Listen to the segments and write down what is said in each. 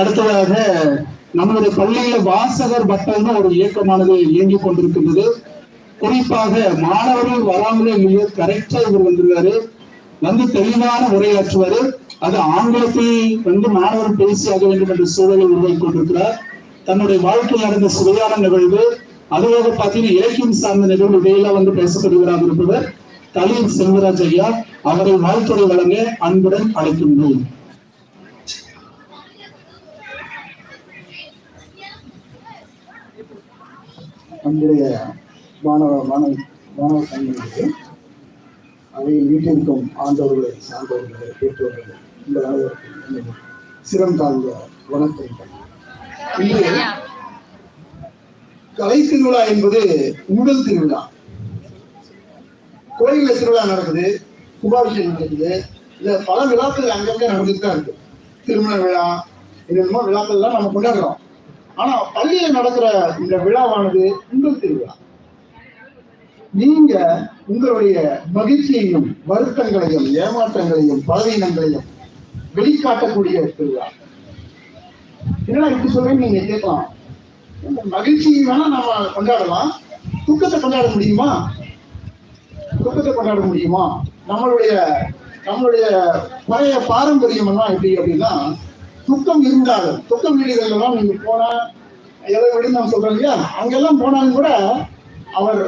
அடுத்ததாக நமது பள்ளியில வாசகர் பட்டம்னு ஒரு இயக்கமானது இயங்கிக் கொண்டிருக்கின்றது. குறிப்பாக மாணவர்கள் வராமலே இல்லையோ கரெக்டா இவர் வந்துருவாரு வந்து தெளிவான உரையாற்றுவாரு. அது ஆங்கிலத்தில் வந்து மாணவர் பேசியாக வேண்டும் என்ற சூழலை உருவாக்கி கொண்டிருக்கிறார். தன்னுடைய வாழ்க்கையில் நடந்த சுவையான நிகழ்வு அதுவாக பார்த்தீங்கன்னா இலக்கியம் சார்ந்த நிகழ்வு இடையில வந்து பேசப்படுகிறார் என்பவர் கலீல் செல்வராஜ் ஐயா. அவரை வாழ்த்துறை வழங்க அன்புடன் அழைக்கின்றோம். நம்முடைய மாணவ மாணவ மாணவ சங்கங்களுக்கு அவையில் வீட்டிற்கும் ஆண்டவர்களை சார்ந்தவர்களை பெற்றோர்களை இந்த அளவிற்கு சிரம் தாழ்ந்த வணக்கங்கள். இன்று கலை திருவிழா என்பது உடல் திருவிழா. கோயிலில் திருவிழா நடக்குது கும்பாபிஷேகம் நடக்குது. இல்ல பல விழாக்கள் அங்கங்க நடந்துட்டு தான் இருக்கு. திருமண விழா என்னென்னமோ விழாக்கள்லாம் நம்ம கொண்டாடுறோம். ஆனா பள்ளியில் நடக்கிற இந்த விழாவானது உங்கள் திருவிழா. நீங்க உங்களுடைய மகிழ்ச்சியையும் வருத்தங்களையும் ஏமாற்றங்களையும் பலவீனங்களையும் வெளிக்காட்டக்கூடிய திருவிழா. என்னடா இப்படி சொல்றேன்னு நீங்க கேட்கலாம். மகிழ்ச்சியை வேணா நாம கொண்டாடலாம். துக்கத்தை கொண்டாட முடியுமா? துக்கத்தை கொண்டாட முடியுமா? நம்மளுடைய நம்மளுடைய பழைய பாரம்பரியம் எல்லாம் எப்படி அப்படின்னா துக்கம் இருந்தாலும் துக்கம் வீடுகள் எல்லாம் நீங்க போனா எதை விட நான் சொல்றேன் இல்லையா? அங்கெல்லாம் போனாலும் கூட அவர்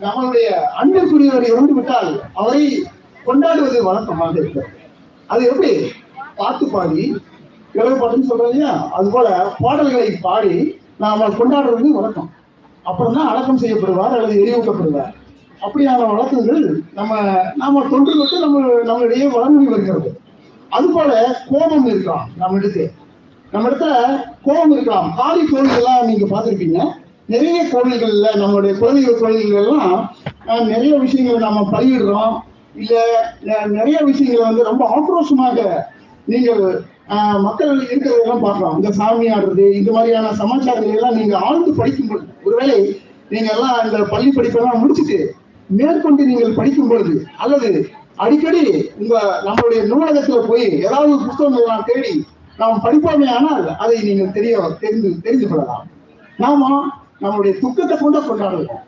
நம்மளுடைய அன்பிற்குரியவர் இறந்து விட்டால் அவரை கொண்டாடுவது வழக்கமாக இருக்கிறது. அது எப்படி? பாட்டு பாடி இளவு பாட்டுன்னு சொல்றோம் இல்லையா? அது போல பாடல்களை பாடி நாம கொண்டாடுறது வழக்கம். அப்புறம் தான் அடக்கம் செய்யப்படுவார் அல்லது எரியூட்டப்படுவார். அப்படியான வழக்கங்கள் நம்ம நாம தொன்றுகளுக்கு நம்ம நம்மளிடையே வழங்கி வருகிறது. அது போல கோபம் இருக்கலாம். நம்ம இடத்துல. நம்ம இடத்துல கோபம் இருக்கலாம். காளி கோவில்கள்லாம் நீங்க பார்த்திருப்பீங்க. நிறைய கோவில்கள்ல நம்மளுடைய குழந்தை கோவில்கள் எல்லாம் நிறைய விஷயங்களை நம்ம பயிரிடுறோம் இல்ல நெ- நிறைய விஷயங்களை வந்து ரொம்ப ஆக்ரோஷமாக நீங்கள் மக்கள் இருக்கிறதெல்லாம் பார்க்கலாம். இந்த சாமி ஆடுறது இந்த மாதிரியான சமாச்சாரங்களை எல்லாம் நீங்க ஆழ்ந்து படிக்கும் பொழுது ஒருவேளை நீங்க எல்லாம் இந்த பள்ளி படிப்பெல்லாம் முடிச்சுட்டு மேற்கொண்டு நீங்கள் படிக்கும் பொழுது அல்லது அடிக்கடி உங்க நம்மளுடைய நூலகத்துல போய் ஏதாவது புத்தகங்கள் எல்லாம் தேடி நாம் படிப்போமே ஆனால் அதை நீங்கள் தெரிய தெரிந்து தெரிந்து கொள்ளலாம். நாம நம்மளுடைய துக்கத்தை கொண்டு கொண்டாடுவோம்.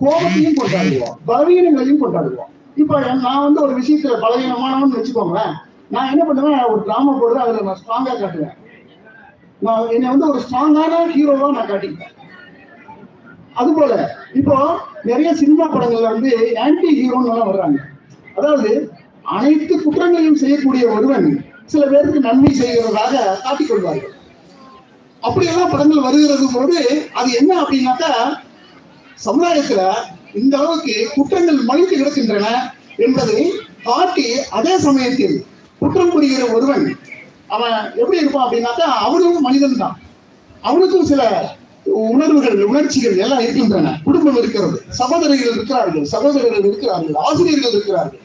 கோபத்தையும் கொண்டாடுவோம். பலவீனங்களையும் கொண்டாடுவோம். இப்போ நான் வந்து ஒரு விஷயத்துல பலவீனமானவன்னு வச்சுக்கோங்களேன். நான் என்ன பண்ணுவேன்? ஒரு டிராமா போடுறேன் அதுல நான் ஸ்ட்ராங்கா காட்டுவேன். நான் என்னை வந்து ஒரு ஸ்ட்ராங்கான ஹீரோவா நான் காட்டிப்பேன். அதுபோல இப்போ நிறைய சினிமா படங்கள்ல வந்து ஆன்டி ஹீரோன்னு எல்லாம் வர்றாங்க. அதாவது அனைத்து குற்றங்களையும் செய்யக்கூடிய ஒருவன் சில பேருக்கு நன்மை செய்கிறதாக காட்டிக் கொள்வார்கள். அப்படியெல்லாம் படங்கள் வருகிறது போது அது என்ன அப்படின்னாக்கா சமுதாயத்துல இந்த அளவுக்கு குற்றங்கள் மலிந்து கிடக்கின்றன என்பதை காட்டி அதே சமயத்தில் குற்றம் புரிகிற ஒருவன் அவன் எப்படி இருப்பான் அப்படின்னாக்கா அவனும் மனிதன் தான் அவனுக்கும் சில உணர்வுகள் உணர்ச்சிகள் எல்லாம் இருக்கின்றன. குடும்பம் இருக்கிறது சகோதரிகள் இருக்கிறார்கள் சகோதரர்கள் இருக்கிறார்கள் ஆசிரியர்கள் இருக்கிறார்கள்.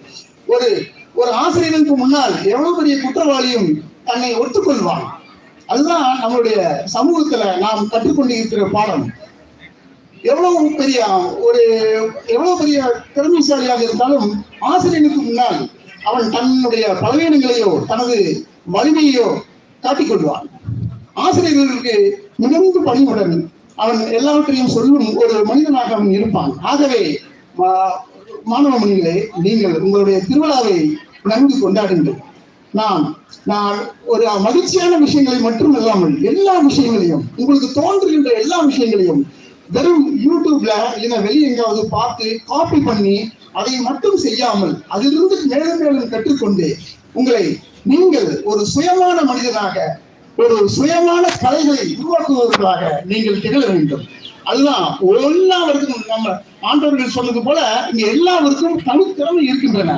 ஒரு ஒரு ஆசிரியனுக்கு முன்னால் எவ்வளவு பெரிய குற்றவாளியும் தன்னை ஒத்துக்கொள்வான். அதுதான் நம்மளுடைய சமூகத்துல நாம் கற்றுக்கொண்டு இருக்கிற பாடம். எவ்வளவு பெரிய ஒரு எவ்வளவு பெரிய திறமைசாலியாக இருந்தாலும் ஆசிரியனுக்கு முன்னால் அவன் தன்னுடைய பலவீனங்களையோ தனது வலிமையையோ காட்டிக்கொள்வான் ஆசிரியர்களுக்கு மிகுந்த பணிவுடன் அவன் எல்லாவற்றையும் சொல்லும் ஒரு மனிதனாக அவன் இருப்பான். ஆகவே மா- மாணவ மணிகளே நீங்கள் உங்களுடைய திருவிழாவை நன்கு கொண்டாடுங்கள். நான் நான் ஒரு மகிழ்ச்சியான விஷயங்களை மட்டும் இல்லாமல் எல்லா விஷயங்களையும் உங்களுக்கு தோன்றுகின்ற எல்லா விஷயங்களையும் வெறும் யூடியூப்ல இல்லைன்னா வெளியே எங்காவது பார்த்து காப்பி பண்ணி அதை மட்டும் செய்யாமல் அதிலிருந்து மேலும் மேலும் கற்றுக்கொண்டு உங்களை நீங்கள் ஒரு சுயமான மனிதனாக ஒரு சுயமான கலைகளை உருவாக்குவதற்காக நீங்கள் திகழ வேண்டும். அதுதான் எல்லாருக்கும் நம்ம ஆண்டவர்கள் சொன்னது போல இங்க எல்லாருக்கும் தனித்திறமை இருக்கின்றன.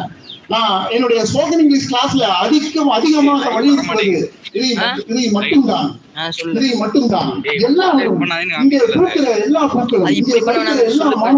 நான் என்னுடைய ஸ்போக்கன் இங்கிலீஷ் கிளாஸ்ல அதிகம் அதிகமாக வலியுறுத்துவது இதை இதை மட்டும்தான். இதை மட்டும்தான். பண்ணாதீங்க, இங்கே. பூக்கிற எல்லா பூக்களும் இங்கே படிக்கிற எல்லா